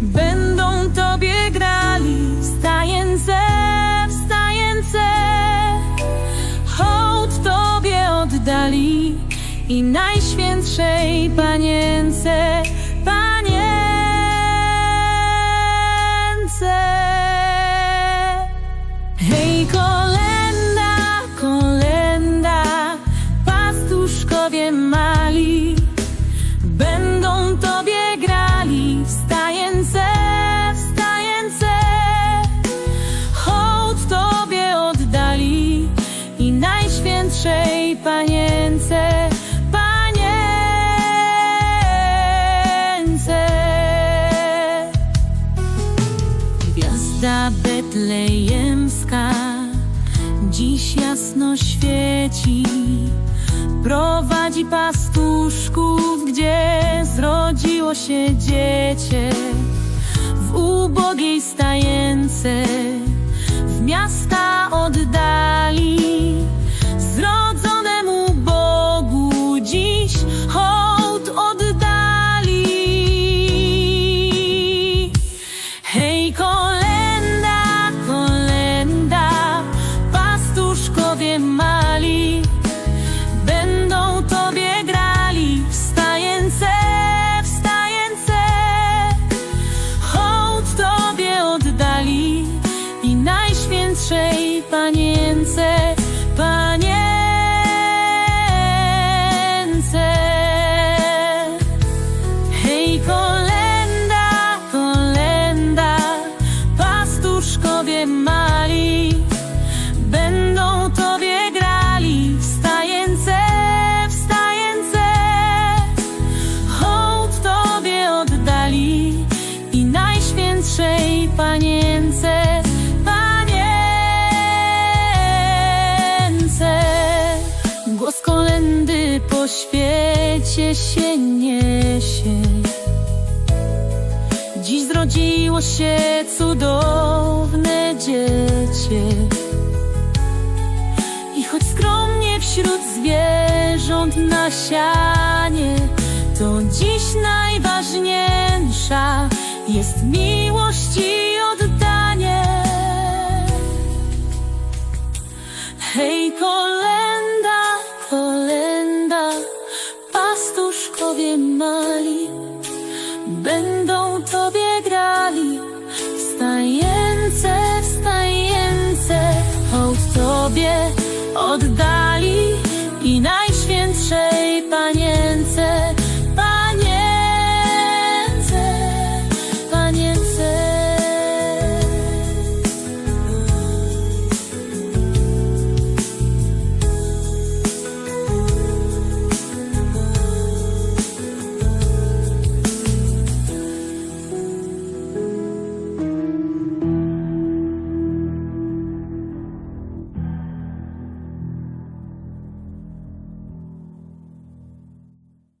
Będą Tobie grali stajence w stajence. Hołd Tobie oddali i Najświętszej Panience. Betlejemska dziś jasno świeci. Prowadzi pastuszków, gdzie zrodziło się dziecię. W ubogiej stajence, panience, panience. Głos kolendy po świecie się niesie. Dziś zrodziło się cudowne dziecię. I choć skromnie wśród zwierząt na sianie, to dziś najważniejsza jest miłość i oddanie. Hej, kolenda, kolenda, pastuszkowie mali, będą tobie grali. Wstajęce, wstajęce, hołd tobie oddali i najświętsze.